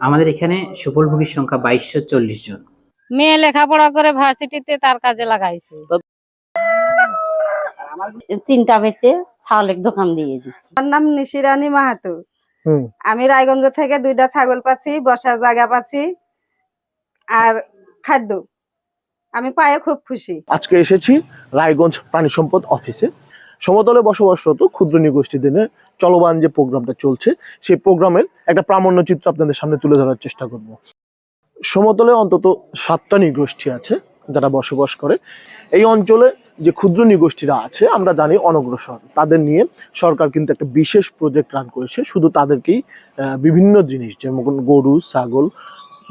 আমাদের এখানে সুফলভোগীর সংখ্যা বাইশশো চল্লিশ জন। মেয়ে লেখাপড়া করে ভার্সিটিতে তার কাজে লাগাইছে। তিনটা বেচে ছাগলের দোকান দিয়ে দিচ্ছি। আমার নাম নিশিরানী মাহাতো। আমি রায়গঞ্জ থেকে দুইটা ছাগল পাচ্ছি বসার জায়গা পাচ্ছি আর খাদ্য। আমি পায়ে খুব খুশি। আজকে এসেছি রায়গঞ্জ প্রাণী সম্পদ অফিসে। সমতলে বসবাসরত ক্ষুদ্র নিগোষ্ঠীদের নিয়ে চলমান যে প্রোগ্রামটা চলছে, সেই প্রোগ্রামের একটা প্রামাণ্য চিত্র আপনাদের সামনে তুলে ধরার চেষ্টা করব। সমতলে অন্তত সাতটা নিগোষ্ঠী আছে যারা বসবাস করে। এই অঞ্চলে যে ক্ষুদ্র নিগোষ্ঠীরা আছে, আমরা জানি অনগ্রসর। তাদের নিয়ে সরকার কিন্তু একটা বিশেষ প্রজেক্ট রান করেছে। শুধু তাদেরকেই বিভিন্ন জিনিস, যেমন গরু, ছাগল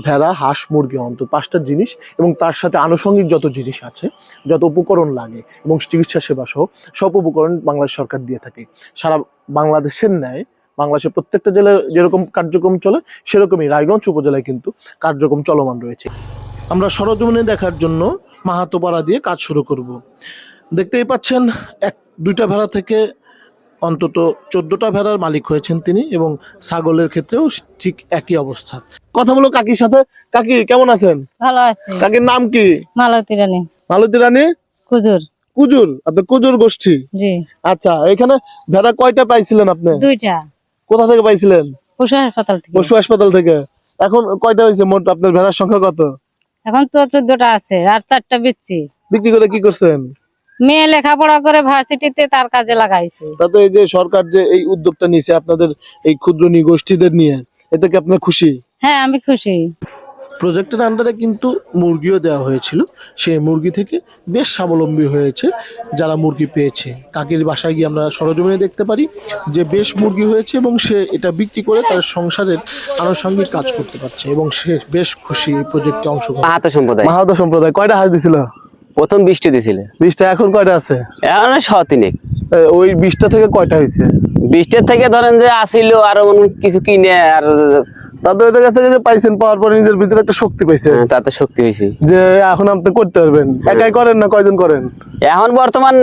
ভেড়া, হাঁস, মুরগি অন্তত পাঁচটা জিনিস এবং তার সাথে আনুষঙ্গিক যত জিনিস আছে, যত উপকরণ লাগে এবং চিকিৎসা সেবা সহ, সব উপকরণ বাংলাদেশ সরকার দিয়ে থাকে। সারা বাংলাদেশের ন্যায়, বাংলাদেশের প্রত্যেকটা জেলায় যেরকম কার্যক্রম চলে, সেরকমই রায়গঞ্জ উপজেলায় কিন্তু কার্যক্রম চলমান রয়েছে। আমরা সরজমিনে দেখার জন্য মাহাতোপাড়া দিয়ে কাজ শুরু করব। দেখতেই পাচ্ছেন, এক, দুইটা ভেড়া থেকে অন্তত চোদ্দটা ভেড়ার মালিক হয়েছেন তিনি এবং ছাগলের ক্ষেত্রেও ঠিক একই অবস্থা। কথা বলো কাকির সাথে। কাকি কেমন আছেন? ভালো আছে। কাকির নাম কি? মালতী রানী। মালতী রানী? কুজুর। কুজুর আপনার কুজুর গোষ্ঠী? জি। আচ্ছা এখানে ভেড়া কয়টা পাইছিলেন আপনি? দুইটা। কোথা থেকে পাইছিলেন? পশু হাসপাতাল থেকে। পশু হাসপাতাল থেকে। এখন কয়টা হয়েছে মোট আপনার ভেড়ার সংখ্যা কত? এখন তো চোদ্দটা আছে আর চারটা বেচছি। বিক্রি করে কি করছেন? মেয়ে লেখাপড়া করে ভার্সিটিতে তার কাজে লাগাইছে। তাতে এই যে সরকার যে এই উদ্যোগটা নিয়েছে আপনাদের এই ক্ষুদ্র নিগোষ্ঠীদের নিয়ে এতে কি আপনার খুশি? হ্যাঁ আমি খুশি। প্রজেক্টের আন্ডারে কিন্তু মুরগিও দেওয়া হয়েছিল। সেই মুরগি থেকে বেশ স্বাবলম্বী হয়েছে যারা মুরগি পেয়েছে। কাকির বাসায় গিয়ে আমরা সরজমিনে দেখতে পারি যে বেশ মুরগি হয়েছে এবং সে এটা বিক্রি করে তার সংসারের আনুষঙ্গিক কাজ করতে পারছে এবং সে বেশ খুশি এই প্রজেক্টে অংশগ্রহণ মাহাতো সম্প্রদায়। মাহাতো সম্প্রদায়। কয়টা হাঁস দিছিল? প্রথম বৃষ্টি দিছিল? বিশটা এখন কয়টা আছে? এখন শ তিনেক ওই বিশটা থেকে কয়টা হয়েছে? বৃষ্টির থেকে ধরেন যে আসিল আরও হয় কিছু কিনে আর তাদের ওদের কাছ থেকে যে পাইছেন পাওয়ার পরে নিজের ভিতরে একটা শক্তি পাইছে। হ্যাঁ, তাতে শক্তি হয়েছে। যে এখন আপনি করতে পারবেন। একাই করেন না কয়জন করেন? এখন বর্তমান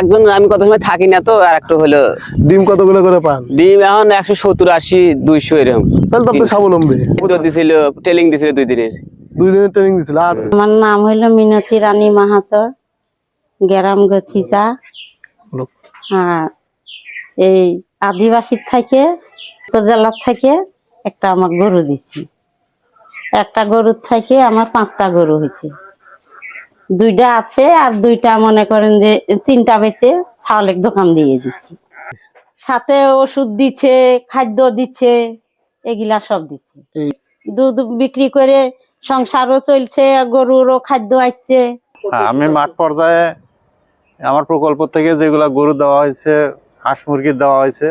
একজন আমি কত সময় থাকি না তো আর একটা হলো ডিম কতগুলো করে পান? ডিম এখন একশো সত্তর আশি দুইশো এরকম। তাহলে তো আপনি স্বাবলম্বী। দিছিল টেলিং দিছিল দুই দিনের। দুই দিনের ট্রেনিং দিছিল আর আমার নাম হইল মিনতি রানী মাহাতো গ্রাম গছিতা আর এই আদিবাসীর থেকে উপজেলার থেকে একটা আমার গরু দিছি। একটা গরুর থেকে আমার পাঁচটা গরু হয়েছে। দুইটা আছে আর দুইটা মনে করেন যে তিনটা বেচে ছাগলের দোকান দিয়ে দিচ্ছি। সাথে ওষুধ দিচ্ছে খাদ্য দিচ্ছে এগুলা সব দিচ্ছে। দুধ বিক্রি করে সংসারও চলছে গরুরও খাদ্য আসছে হ্যাঁ আমি মাঠ পর্যায়ে আমার প্রকল্প থেকে যেগুলো গরু দেওয়া হয়েছে হাঁস মুরগি দেওয়া হয়েছে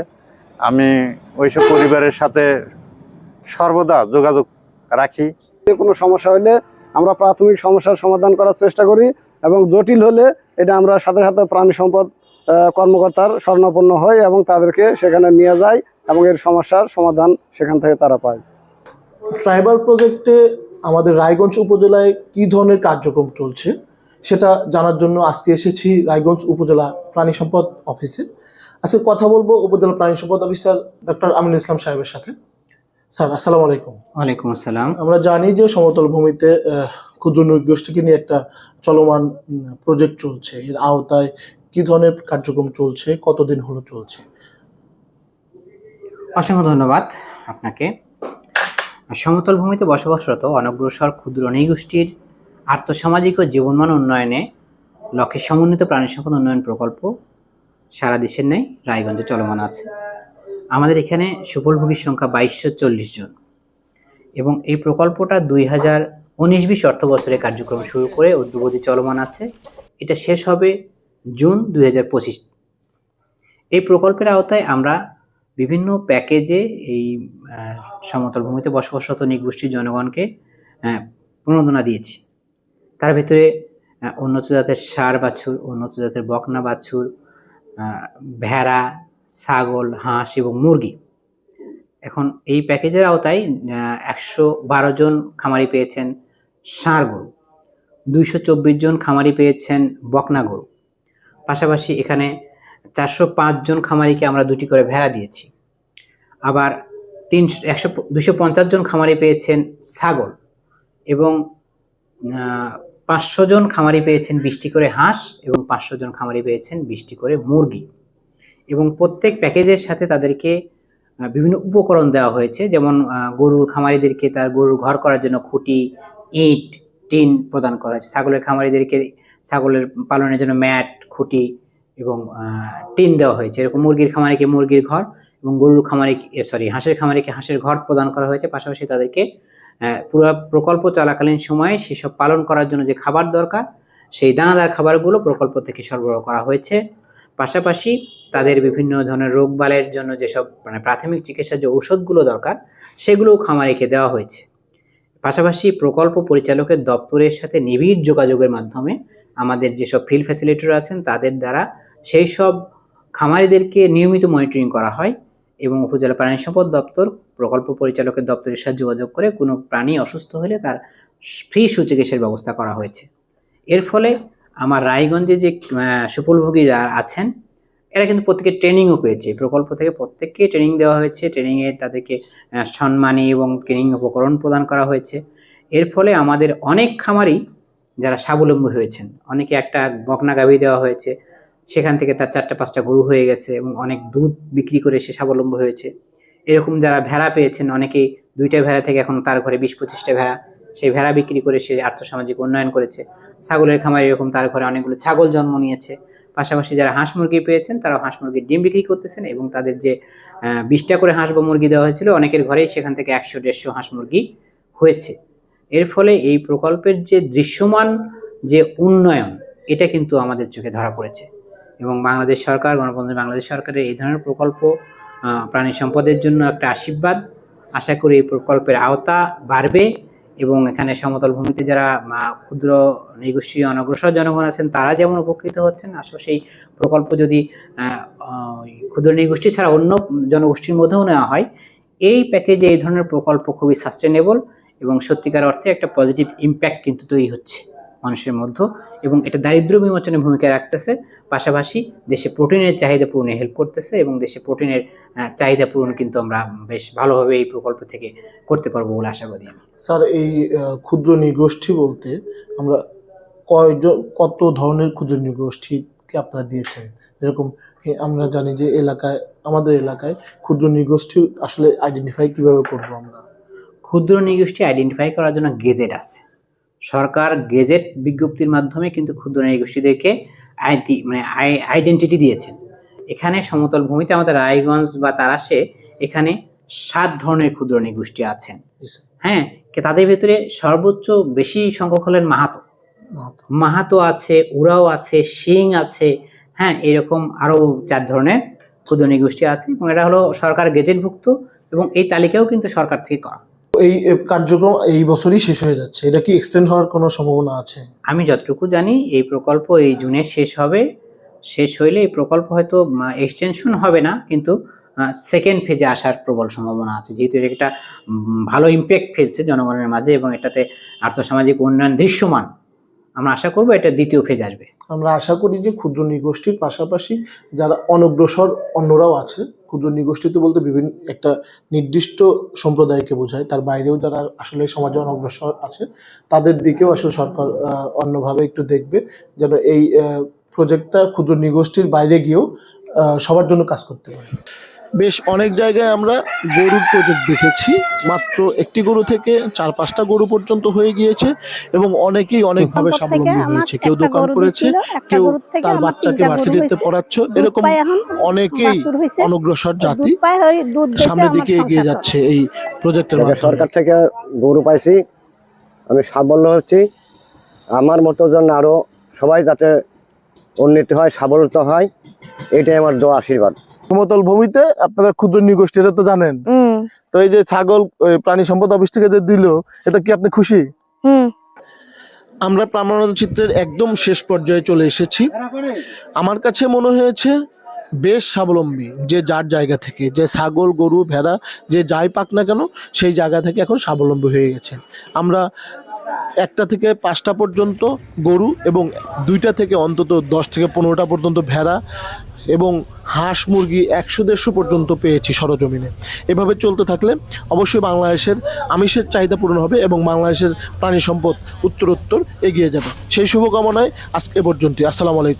আমি ওইসব পরিবারের সাথে সর্বদা যোগাযোগ রাখি। যে কোনো সমস্যা হলে আমরা প্রাথমিক সমস্যার সমাধান করার চেষ্টা করি এবং জটিল হলে এটা আমরা সাথে সাথে প্রাণী সম্পদ কর্মকর্তার স্বর্ণাপন্ন হয় এবং তাদেরকে সেখানে নিয়ে যায় এবং এর সমস্যার সমাধান সেখান থেকে তারা পায়। ট্রাইবাল প্রজেক্টে আমাদের রায়গঞ্জ উপজেলায় কি ধরনের কার্যক্রম চলছে সেটা জানার জন্য আজকে এসেছি রায়গঞ্জ উপজেলা প্রাণী সম্পদ অফিসে। আজকে কথা বলব উপজেলা প্রাণী সম্পদ অফিসার ডক্টর আমিনুল ইসলাম সাহেবের সাথে। স্যার আসসালামু আলাইকুম। ওয়ালাইকুম আসসালাম। আমরা জানি যে সমতল ভূমিতে ক্ষুদ্র নৃগোষ্ঠীকে নিয়ে একটা চলমান প্রজেক্ট চলছে। এর আওতায় কি ধরনের কার্যক্রম চলছে? কতদিন হলো চলছে? অসংখ্য ধন্যবাদ আপনাকে। সমতল ভূমিতে বসবাসরত অনগ্রসর, ক্ষুদ্র নৃগোষ্ঠীর আর্থসামাজিক ও জীবনমান উন্নয়নে লক্ষ্যে সমন্বিত প্রাণী সম্পদ উন্নয়ন প্রকল্প সারা দেশের ন্যায় রায়গঞ্জে চলমান আছে। আমাদের এখানে সুফলভোগীর সংখ্যা বাইশশো চল্লিশ জন এবং এই প্রকল্পটা দুই হাজার উনিশ বিশ অর্থ বছরে কার্যক্রম শুরু করে অদ্যবধি চলমান আছে। এটা শেষ হবে জুন দুই হাজার পঁচিশ। এই প্রকল্পের আওতায় আমরা বিভিন্ন প্যাকেজে এই সমতল ভূমিতে বসবাসরত নিগোষ্ঠীর জনগণকে প্রণোদনা দিয়েছি। তার ভিতরে উন্নত জাতের সার বাছুর, উন্নত জাতের বকনা বাছুর ভেড়া, ছাগল, হাঁস এবং মুরগি। এখন এই প্যাকেজের আওতায় একশো বারো জন খামারি পেয়েছেন ষাঁড় গরু, দুইশো চব্বিশ জন খামারি পেয়েছেন বকনা গরু। পাশাপাশি এখানে চারশো পাঁচ জন খামারিকে আমরা দুটি করে ভেড়া দিয়েছি। আবার তিনশো একশো, দুশো পঞ্চাশ জন খামারি পেয়েছেন ছাগল এবং পাঁচশো জন খামারি পেয়েছেন বৃষ্টি করে হাঁস এবং পাঁচশো জন খামারি পেয়েছেন বৃষ্টি করে মুরগি এবং প্রত্যেক প্যাকেজের সাথে তাদেরকে বিভিন্ন উপকরণ দেওয়া হয়েছে। যেমন গরুর খামারিদেরকে তার গরুর ঘর করার জন্য খুঁটি, ইট, টিন প্রদান করা হয়েছে। ছাগলের খামারিদেরকে, ছাগলের পালনের জন্য ম্যাট, খুঁটি এবং টিন দেওয়া হয়েছে। এরকম মুরগির খামারিকে মুরগির ঘর এবং গরুর খামারি সরি হাঁসের খামারিকে হাঁসের ঘর প্রদান করা হয়েছে। পাশাপাশি তাদেরকে পুরো প্রকল্প চলাকালীন সময়ে সেসব পালন করার জন্য যে খাবার দরকার, সেই দানাদার খাবারগুলো প্রকল্প থেকে সরবরাহ করা হয়েছে। পাশাপাশি তাদের বিভিন্ন ধরনের রোগবালের জন্য যেসব মানে প্রাথমিক চিকিৎসার যে ঔষধগুলো দরকার, সেগুলোও খামারিকে দেওয়া হয়েছে। পাশাপাশি প্রকল্প পরিচালকের দপ্তরের সাথে নিবিড় যোগাযোগের মাধ্যমে আমাদের যেসব ফিল্ড ফ্যাসিলিটির আছেন, তাদের দ্বারা সেই সব খামারিদেরকে নিয়মিত মনিটরিং করা হয় এবং উপজেলা প্রাণী সম্পদ দপ্তর প্রকল্প পরিচালকের দপ্তরের সাথে যোগাযোগ করে কোনো প্রাণী অসুস্থ হলে তার ফ্রি সুচিকিৎসার ব্যবস্থা করা হয়েছে। এর ফলে আমার রায়গঞ্জে যে আহ, সুফলভোগী আছেন এরা কিন্তু প্রত্যেকে ট্রেনিংও পেয়েছে। প্রকল্প থেকে প্রত্যেককে ট্রেনিং দেওয়া হয়েছে। ট্রেনিংয়ে তাদেরকে সম্মানী এবং ট্রেনিং উপকরণ প্রদান করা হয়েছে। এর ফলে আমাদের অনেক খামারি যারা স্বাবলম্বী হয়েছেন অনেকে একটা বকনা গাভী দেওয়া হয়েছে সেখান থেকে তার চারটা পাঁচটা গরু হয়ে গেছে এবং অনেক দুধ বিক্রি করে সে স্বাবলম্বী হয়েছে। এরকম যারা ভেড়া পেয়েছেন, অনেকেই দুইটা ভেড়া থেকে এখন তার ঘরে বিশ পঁচিশটা ভেড়া, সেই ভেড়া বিক্রি করে সে আর্থসামাজিক উন্নয়ন করেছে। ছাগলের খামার এরকম তার ঘরে অনেকগুলো ছাগল জন্ম নিয়েছে। পাশাপাশি যারা হাঁস মুরগি পেয়েছেন তারা হাঁস মুরগির ডিম বিক্রি করতেছেন এবং তাদের যে বিশটা করে হাঁস বা মুরগি দেওয়া হয়েছিল, অনেকের ঘরেই সেখান থেকে একশো, দেড়শো হাঁস মুরগি হয়েছে। এর ফলে এই প্রকল্পের যে দৃশ্যমান যে উন্নয়ন, এটা কিন্তু আমাদের চোখে ধরা পড়েছে। এবং বাংলাদেশ সরকার, গণতন্ত্র বাংলাদেশ সরকারের এই ধরনের প্রকল্প প্রাণী সম্পদের জন্য একটা আশীর্বাদ। আশা করি এই প্রকল্পের আওতা বাড়বে এবং এখানে সমতল ভূমিতে যারা ক্ষুদ্র, নৃগোষ্ঠী, অনগ্রসর জনগণ আছেন, তারা যেমন উপকৃত হচ্ছেন আশপাশে এই প্রকল্প যদি ক্ষুদ্র নৃগোষ্ঠী ছাড়া অন্য জনগোষ্ঠীর মধ্যেও নেওয়া হয়, এই প্যাকেজে এই ধরনের প্রকল্প খুবই সাস্টেনেবল এবং সত্যিকার অর্থে একটা পজিটিভ ইম্প্যাক্ট কিন্তু তৈরি হচ্ছে। মানুষের মধ্যে এবং এটা দারিদ্র বিমোচনে ভূমিকা রাখতেছে। পাশাপাশি দেশে প্রোটিনের চাহিদা পূরণে হেল্প করতেছে এবং দেশে প্রোটিনের চাহিদা পূরণ কিন্তু আমরা বেশ ভালোভাবে এই প্রকল্প থেকে করতে পারব বলে আশাবাদী আমি। স্যার এই ক্ষুদ্র নৃগোষ্ঠী বলতে আমরা কয়জন কত ধরনের ক্ষুদ্র নৃগোষ্ঠীকে আপনারা দিয়েছেন? যেরকম এ, আমরা জানি যে এলাকায় আমাদের এলাকায় ক্ষুদ্র নৃগোষ্ঠী আসলে আইডেন্টিফাই কীভাবে করব আমরা? ক্ষুদ্র নৃগোষ্ঠী আইডেন্টিফাই করার জন্য গেজেট আছে। সরকার গেজেট বিজ্ঞপ্তির মাধ্যমে কিন্তু ক্ষুদ্র নৃগোষ্ঠীদেরকে আইডি মানে আইডেন্টিটি দিয়েছেন। এখানে সমতল ভূমিতে আমাদের রায়গঞ্জ বা তারাশে এখানে সাত ধরনের ক্ষুদ্র নৃগোষ্ঠী আছেন। হ্যাঁ তাদের ভিতরে সর্বোচ্চ বেশি সংখ্যক হলেন মাহাতো। মাহাতো। আছে উরাও আছে সিং আছে হ্যাঁ এরকম আরও চার ধরনের ক্ষুদ্র নৃগোষ্ঠী আছে এবং এটা হলো সরকার গেজেটভুক্ত এবং এই তালিকাও কিন্তু সরকার থেকে করা। এই কার্যক্রম এই বছরই শেষ হয়ে যাচ্ছে। এটা কি এক্সটেন্ড হওয়ার কোনো সম্ভাবনা আছে? আমি যতটুকু জানি, এই প্রকল্প এই জুনে শেষ হবে। শেষ হইলে এই প্রকল্প হয়তো এক্সটেনশন হবে না, কিন্তু সেকেন্ড ফেজে আসার প্রবল সম্ভাবনা আছে। যেহেতু এটা একটা ভালো ইম্প্যাক্ট ফেলছে জনগণের মাঝে এবং এটাতে আর্থসামাজিক উন্নয়ন দৃশ্যমান। আমরা আশা করব এটা দ্বিতীয় ফেজ আসবে। আমরা আশা করি যে ক্ষুদ্র নৃগোষ্ঠীর পাশাপাশি যারা অনগ্রসর অন্যরাও আছে, ক্ষুদ্র নৃগোষ্ঠীতে বলতে বিভিন্ন একটা নির্দিষ্ট সম্প্রদায়কে বোঝায়, তার বাইরেও যারা আসলে সমাজে অনগ্রসর আছে, তাদের দিকেও আসলে সরকার অন্যভাবে একটু দেখবে যেন এই প্রজেক্টটা ক্ষুদ্র নৃগোষ্ঠীর বাইরে গিয়েও সবার জন্য কাজ করতে পারে। বেশ অনেক জায়গায় আমরা গরুর প্রজেক্ট দেখেছি। মাত্র একটি গরু থেকে চার পাঁচটা গরু পর্যন্ত হয়ে গিয়েছে এবং অনেকেই অনেকভাবে স্বাবলম্বী হয়েছে। কেউ দোকান করেছে কেউ তার বাচ্চাকে ভার্সিটিতে পড়াচ্ছ। এরকম অনেকেই অনগ্রসর জাতি সামনের দিকে এগিয়ে যাচ্ছে এই প্রজেক্টের মাধ্যমে। সরকার থেকে গরু পাইছি। আমি সাবলম্ব হচ্ছি। আমার মতো জন্য আরও সবাই যাতে উন্নতি হয় সাবলতা হয় এটাই আমার দোয়া আশীর্বাদ। সমতল ভূমিতে আপনারা ক্ষুদ্র নৃগোষ্ঠী এটা তো জানেন। তো এই যে ছাগল প্রাণী সম্পদ অফিস থেকে যে দিল এটা কি আপনি খুশি? আমরা আমরা প্রামাণ্যচিত্রের একদম শেষ পর্যায়ে চলে এসেছি। আমার কাছে মনে হয়েছে বেশ স্বাবলম্বী যে যার জায়গা থেকে যে ছাগল গরু ভেড়া যে যাই পাক না কেন সেই জায়গা থেকে এখন স্বাবলম্বী হয়ে গেছে। আমরা একটা থেকে পাঁচটা পর্যন্ত গরু এবং দুইটা থেকে অন্তত দশ থেকে পনেরোটা পর্যন্ত ভেড়া এবং হাঁস মুরগি একশো দেড়শো পর্যন্ত পেয়েছি সরজমিনে। এভাবে চলতে থাকলে অবশ্যই বাংলাদেশের আমিষের চাহিদা পূরণ হবে এবং বাংলাদেশের প্রাণী সম্পদ উত্তরোত্তর এগিয়ে যাবে। সেই শুভকামনায় আজকে এ পর্যন্তই। আসসালামু আলাইকুম।